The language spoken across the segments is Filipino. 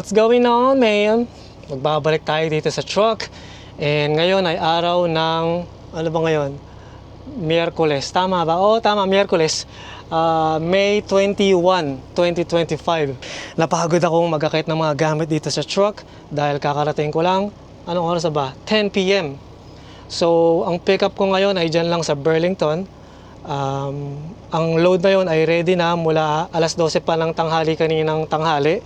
What's going on, man? Magbabalik tayo dito sa truck. And ngayon ay araw ng, ano ba ngayon? Miyerkules. Tama ba? Oo, tama, Miyerkules. Ah, May 21, 2025. Napagod akong magkakit ng mga gamit dito sa truck dahil kakarating ko lang, anong oras ba? 10 p.m. So, ang pickup ko ngayon ay dyan lang sa Burlington. Um, ang load na yon ay ready na mula alas 12 pa ng tanghali kaninang tanghali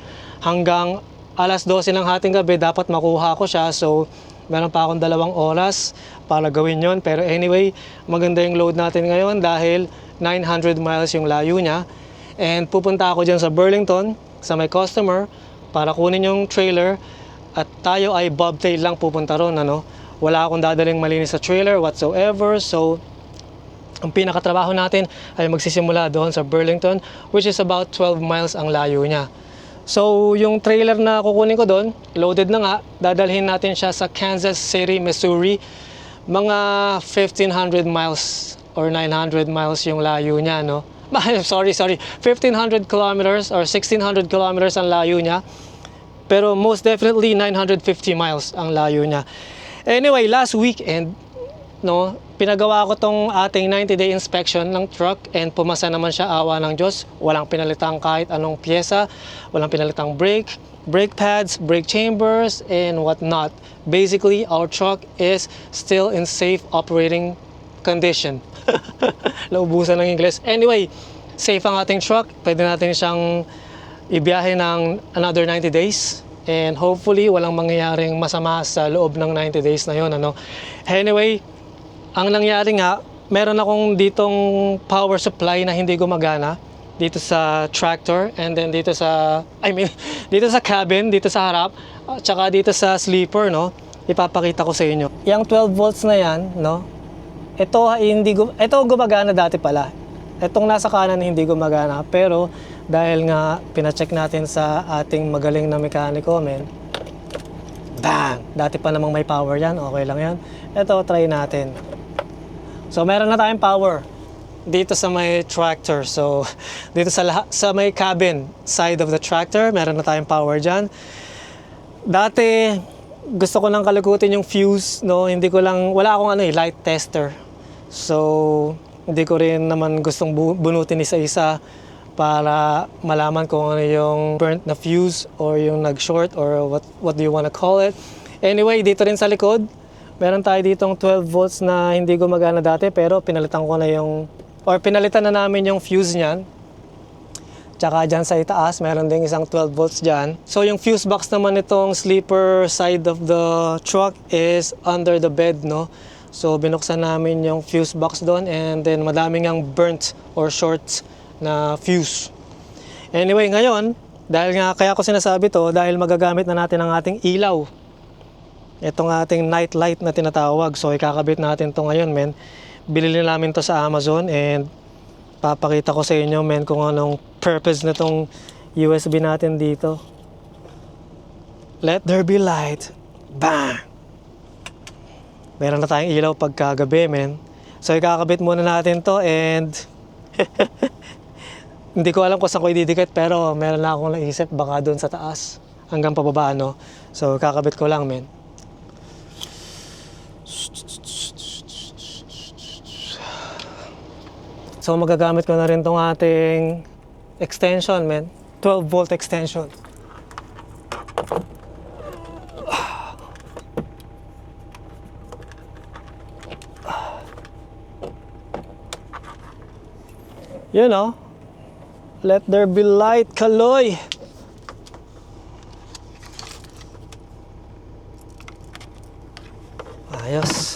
hanggang alas 12 ng hating gabi dapat makuha ko siya. So, meron pa akong dalawang oras para gawin yon. Pero anyway, maganda yung load natin ngayon dahil 900 miles yung layo niya. And pupunta ako dyan sa Burlington sa may customer para kunin yung trailer at tayo ay bobtail lang pupunta ron ano. Wala akong dadaling malinis sa trailer whatsoever. So, ang pinakatrabaho natin ay magsisimula doon sa Burlington which is about 12 miles ang layo niya. So, yung trailer na kukunin ko doon, loaded na nga, dadalhin natin siya sa Kansas City, Missouri. Mga 1,500 miles or 900 miles yung layo niya, no? sorry, sorry. 1,500 kilometers or 1,600 kilometers ang layo niya. Pero most definitely 950 miles ang layo niya. Anyway, last weekend, no, pinagawa ko tong ating 90-day inspection ng truck and pumasa naman siya awa ng Diyos. Walang pinalitang kahit anong pyesa, walang pinalitang brake, brake pads, brake chambers, and whatnot. Basically, our truck is still in safe operating condition. Naubusan ng English. Anyway, safe ang ating truck. Pwede natin siyang ibiyahe ng another 90 days. And hopefully, walang mangyayaring masama sa loob ng 90 days na yon ano. Anyway, ang nangyari nga, meron akong ditong power supply na hindi gumagana dito sa tractor and then dito sa I mean dito sa cabin, dito sa harap, at saka dito sa sleeper, no. Ipapakita ko sa inyo. Yung 12 volts na yan, no. Ito ay hindi ito gumagana dati pala. Itong nasa kanan hindi gumagana pero dahil nga pina-check natin sa ating magaling na mekaniko, men. Bang! Dati pa namang may power yan, okay lang yan. Ito, try natin. So meron na tayong power dito sa may tractor. So dito sa laha- sa may cabin side of the tractor, meron na tayong power diyan. Dati gusto ko lang kalukutin yung fuse, no, hindi ko lang wala akong ano eh, light tester. So hindi ko rin naman gustong bu- bunutin isa-isa para malaman kung ano yung burnt na fuse or yung nag-short or what what do you want to call it. Anyway, dito rin sa likod, meron tayo ditong 12 volts na hindi gumagana dati pero pinalitan ko na yung or pinalitan na namin yung fuse niyan. Tsaka dyan sa itaas, meron ding isang 12 volts dyan. So yung fuse box naman itong sleeper side of the truck is under the bed, no? So binuksan namin yung fuse box doon and then madaming ang burnt or short na fuse. Anyway, ngayon, dahil nga kaya ko sinasabi to, dahil magagamit na natin ang ating ilaw. Itong ating night light na tinatawag. So ikakabit natin to ngayon, men. Bilili namin to sa Amazon and papakita ko sa inyo, men, kung anong purpose na tong USB natin dito. Let there be light. Bang! Meron na tayong ilaw pagkagabi, men. So ikakabit muna natin to and hindi ko alam kung saan ko ididikit pero meron na akong naisip baka doon sa taas hanggang pababa no. So kakabit ko lang men. So magagamit ko na rin tong ating extension men. 12 volt extension. You know, let there be light, Kaloy. Ayos.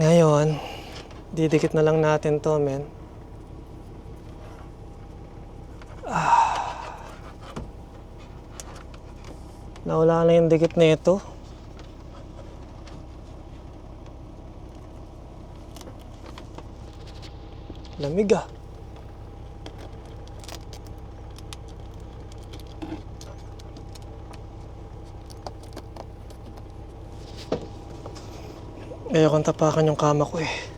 Ngayon, didikit na lang natin to, men. Ah. Nawala na yung dikit nito. Lamig ah. Ayokong tapakan yung kama ko eh.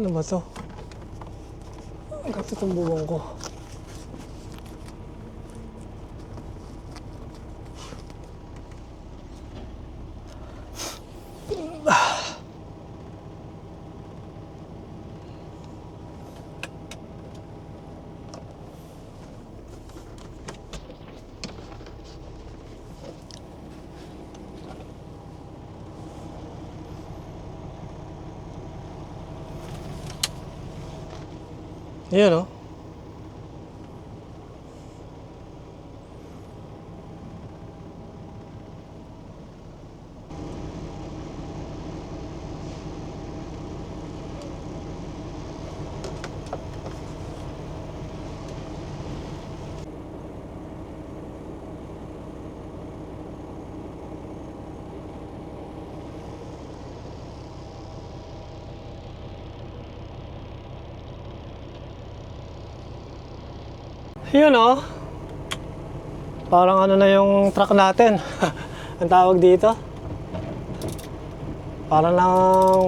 Ano ba to? Ang gato itong bubong ko. Yan oh. Yun oh. Parang ano na yung truck natin. Ang tawag dito. Parang lang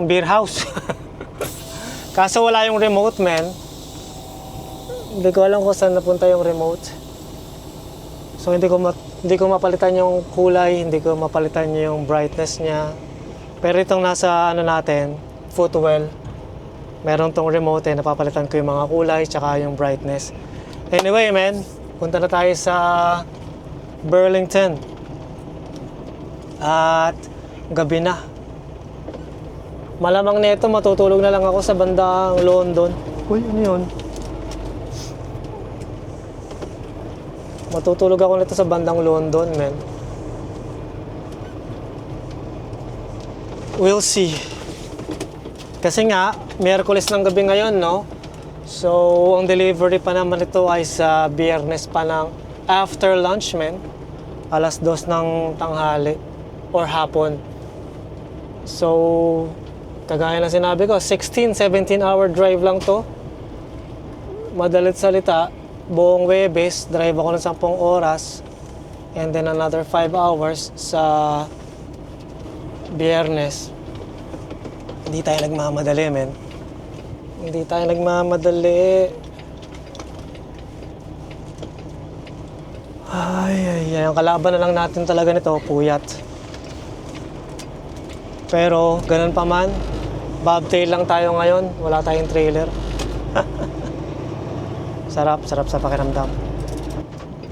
beer house. Kaso wala yung remote, man. Hindi ko alam kung saan napunta yung remote. So hindi ko hindi ko mapalitan yung kulay, hindi ko mapalitan yung brightness niya. Pero itong nasa ano natin, footwell, meron tong remote eh, napapalitan ko yung mga kulay tsaka yung brightness. Anyway, man, punta na tayo sa Burlington. At gabi na. Malamang nito matutulog na lang ako sa bandang London. Uy, ano yun? Matutulog ako nito sa bandang London, man. We'll see. Kasi nga, Miyerkules ng gabi ngayon, no? So, ang delivery pa naman ito ay sa biyernes pa ng after lunch, men. Alas dos ng tanghali or hapon. So, kagaya na sinabi ko, 16, 17 hour drive lang to. Madalit salita, buong Webes, drive ako ng 10 oras. And then another 5 hours sa biyernes. Hindi tayo nagmamadali, men. Hindi tayo nagmamadali. Ay, ay, ay. Ang kalaban na lang natin talaga nito, puyat. Pero, ganun pa man, bobtail lang tayo ngayon. Wala tayong trailer. sarap, sarap sa pakiramdam.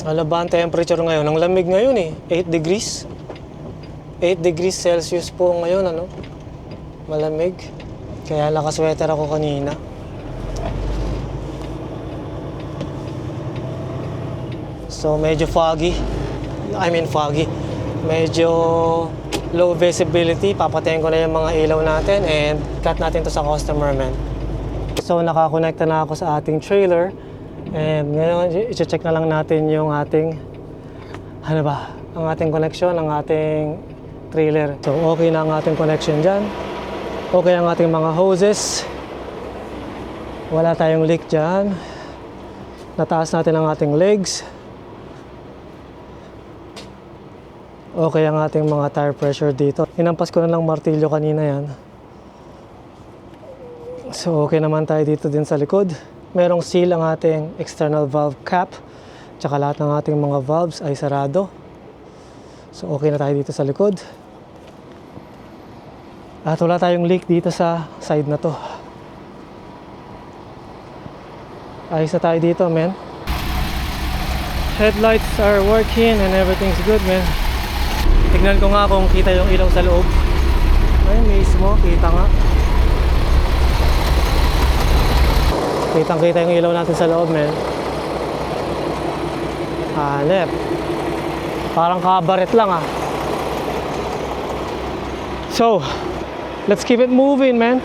Ano ba ang temperature ngayon? Ang lamig ngayon eh. 8 degrees. 8 degrees Celsius po ngayon, ano? Malamig. Kaya nakasweater ako kanina. So medyo foggy. I mean foggy. Medyo low visibility. Papatayin ko na yung mga ilaw natin and cut natin to sa customer man. So nakakonekta na ako sa ating trailer. And ngayon, i-check na lang natin yung ating ano ba, ang ating connection, ang ating trailer. So okay na ang ating connection dyan. Okay ang ating mga hoses. Wala tayong leak dyan. Nataas natin ang ating legs. Okay ang ating mga tire pressure dito. Inampas ko na lang martilyo kanina yan. So okay naman tayo dito din sa likod. Merong seal ang ating external valve cap. Tsaka lahat ng ating mga valves ay sarado. So okay na tayo dito sa likod. At wala tayong leak dito sa side na to. Ayos na tayo dito, men. Headlights are working and everything's good, man. Tignan ko nga kung kita yung ilaw sa loob. Ay, mismo, kita nga. Kitang kita yung ilaw natin sa loob, man. Hanep. Parang kabaret lang, ah. So, let's keep it moving, man.